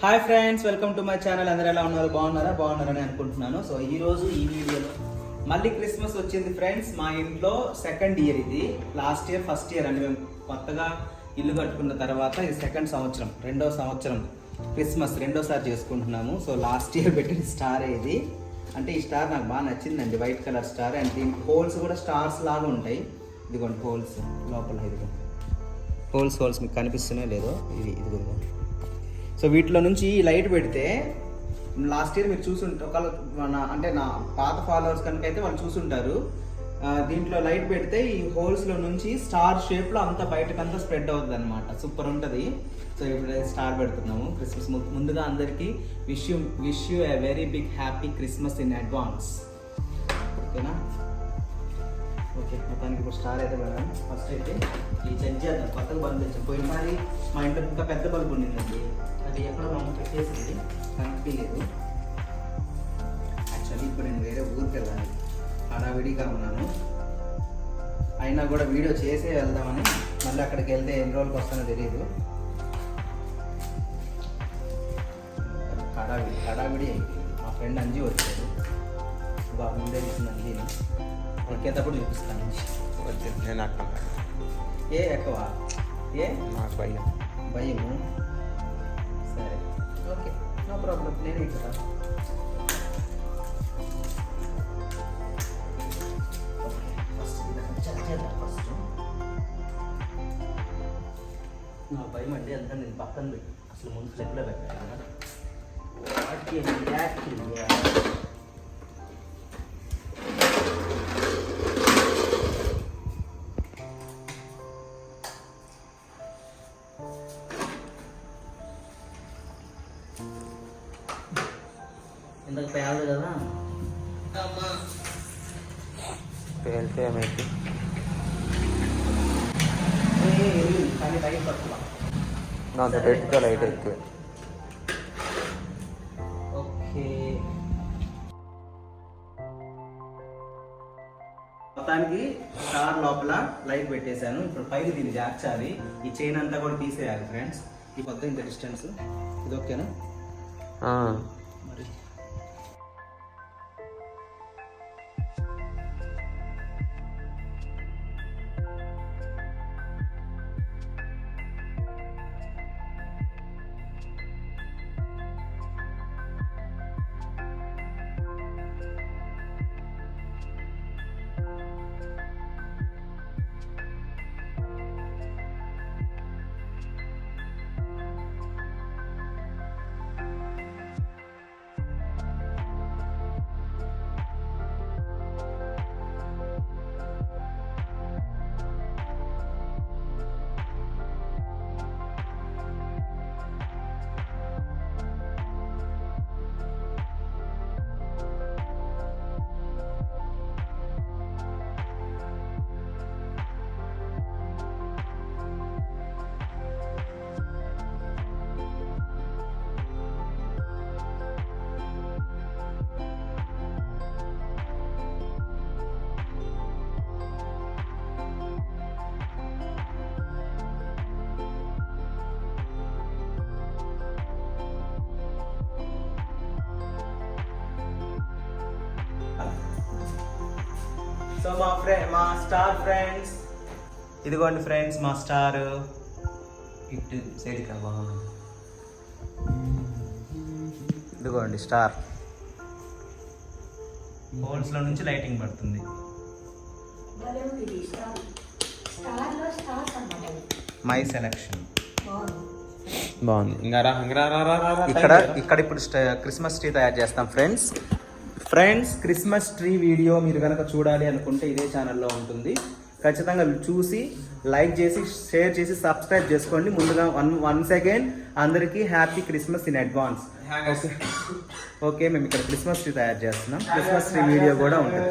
Hi friends welcome to my channel. అందరూ ఎలా ఉన్నారు? బాగున్నారా? బాగున్నారని అనుకుంటున్నాను. సో ఈ రోజు ఈ వీడియోలో మళ్ళీ క్రిస్మస్ వచ్చింది ఫ్రెండ్స్. మా ఇంట్లో సెకండ్ ఇయర్ ఇది. లాస్ట్ ఇయర్ ఫస్ట్ ఇయర్ అండి మేము కొత్తగా ఇల్లు కట్టుకున్న తర్వాత ఇది సెకండ్ సంవత్సరం రెండో సంవత్సరం క్రిస్మస్ రెండోసారి చేసుకుంటున్నాము. సో లాస్ట్ ఇయర్ పెట్టిన స్టార్ ఇది అంటే ఈ స్టార్ నాకు బాగా నచ్చిందండి. వైట్ కలర్ స్టార్ అండ్ దీనికి హోల్స్ కూడా స్టార్స్ లాగా ఉంటాయి. ఇదిగోండి హోల్స్ లోపల ఇదిగోండి హోల్స్ హోల్స్ మీకు కనిపిస్తూనే లేదో ఇది ఇదిగో సో వీటిలో నుంచి ఈ లైట్ పెడితే లాస్ట్ ఇయర్ మీరు చూసుంటే ఒకవేళ మన అంటే నా పాత ఫాలోవర్స్ కనుక అయితే వాళ్ళు చూసుంటారు. దీంట్లో లైట్ పెడితే ఈ హోల్స్లో నుంచి స్టార్ షేప్లో అంతా బయటకంతా స్ప్రెడ్ అవుతుంది అనమాట సూపర్ ఉంటుంది. సో ఇప్పుడు స్టార్ పెడుతున్నాము. క్రిస్మస్ ము- ముందుగా అందరికీ wish you wish you a very big happy Christmas in advance. ఓకేనా? ఓకే మొత్తానికి ఇప్పుడు స్టార్ అయితే పెడదాం ఫస్ట్ అయితే ఈ చెక్ చేద్దాం కొత్తగా బల్బ్ తెచ్చాం పోయినసారి మా ఇంట్లో ఇంకా పెద్ద బల్బ్ ఉండిందండి. అది ఎక్కడ మా అమ్మ పెట్టేసింది. కనిపించలేదు. యాక్చువల్లీ ఇప్పుడు నేను వేరే ఊరికి వెళ్ళాలి. హడావిడిగా ఉన్నాను. అయినా కూడా వీడియో చేసే వెళ్దామని మళ్ళీ అక్కడికి వెళ్తే ఎన్ని రోజులకు వస్తానో తెలియదు హడావిడి హడావిడి అయిపోయింది మా ఫ్రెండ్ అంజీ వచ్చాడు. బాగా ముందే తీసింది అంజీని. ఎక్కేటప్పుడు చూపిస్తాను. నేను అక్కడ ఏ ఎక్కువ? ఏ? నాకు భయం. భయము? సరే. ఓకే నో ప్రాబ్లం నేను ఇక్కడ. నా భయం అంటే అంతా నేను పక్కన పెట్టి. అసలు ముందు ఫ్లెగ్లో పెట్టాను వాటికి ఇంతకు పేలదు కదా. పేలితే ఏమైతే దాంతో పెట్టుకో. లైట్ ఎక్కువ. ఓకే. మొత్తానికి స్టార్ లోపల లైట్ పెట్టేశాను. ఇప్పుడు పైకి దీన్ని జార్చాలి. ఈ చైన్ అంతా కూడా తీసేయాలి ఫ్రెండ్స్. ఈ ఇంత డిస్టెన్స్ ఇది ఓకేనా మరి సో మా ఫ్రెండ్ మా స్టార్ ఫ్రెండ్స్ ఇదిగోండి ఫ్రెండ్స్ మా స్టార్ ఇటు సైడ్కి రా బాగుంది ఇదిగోండి స్టార్ హోల్స్లో నుంచి లైటింగ్ పడుతుంది. మై సెలెక్షన్ బాగుంది. ఇక్కడ ఇక్కడ ఇప్పుడు క్రిస్మస్ ట్రీ తయారు చేస్తాం friends friends Christmas tree video మీరు కనుక చూడాలి అనుకుంటే ఇదే ఛానల్లో ఉంటుంది. ఖచ్చితంగా చూసి లైక్ చేసి షేర్ చేసి సబ్స్క్రైబ్ చేసుకోండి. ముందుగా వన్ వన్ సెకండ్ అందరికీ happy Christmas in advance okay okay మేము ఇక్కడ క్రిస్మస్ ట్రీ తయారు చేస్తున్నాం. క్రిస్మస్ ట్రీ వీడియో కూడా ఉంటుంది.